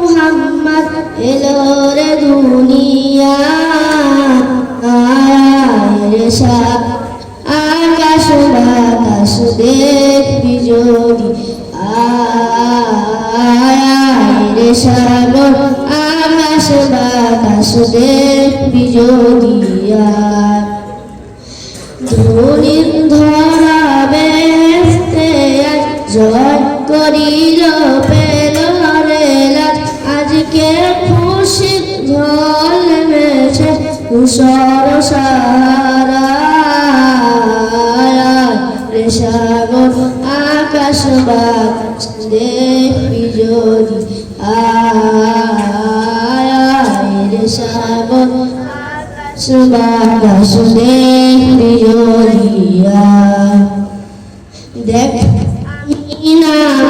মুহাম্মদ এলো রে দুনিয়া আয়ের সাপ। আকাশ বাতাস দেখবি যদি। আয়ের সাগর, আকাশ বাতাস দেখবি যদি। ধনির ধরা বেস্তে জয় করিল পেল ঝল মেছে কুশল সাগর, আকাশ বাতাস দেখবি যদি আয়। সাগর সুবাস দেখবি দেখ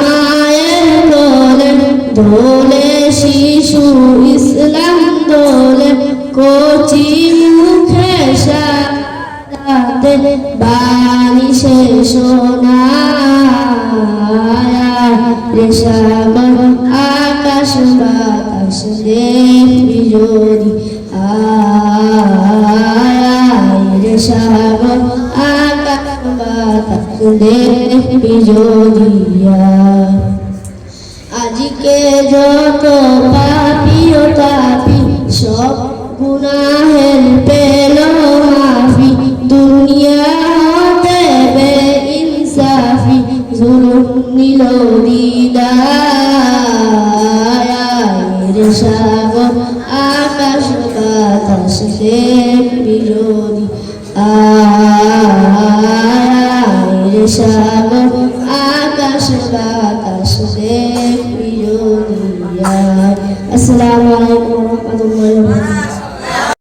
মায়ের দোলে শিশু ইসলাম সে সোনায় সাগর আকাশ বাতাস দেখবি যদি আয় সাগর আকাশ বাতাস দেখবি জড়িয়া আজকে যত পাপি ও তাপি সব গুনাহের জুলুম নিল বিদায় সাগর আকাশ বাতাস দেখবি যদি আয় সাগর আকাশ বাতাস দেখবি যদি আসসালামু আলাইকুম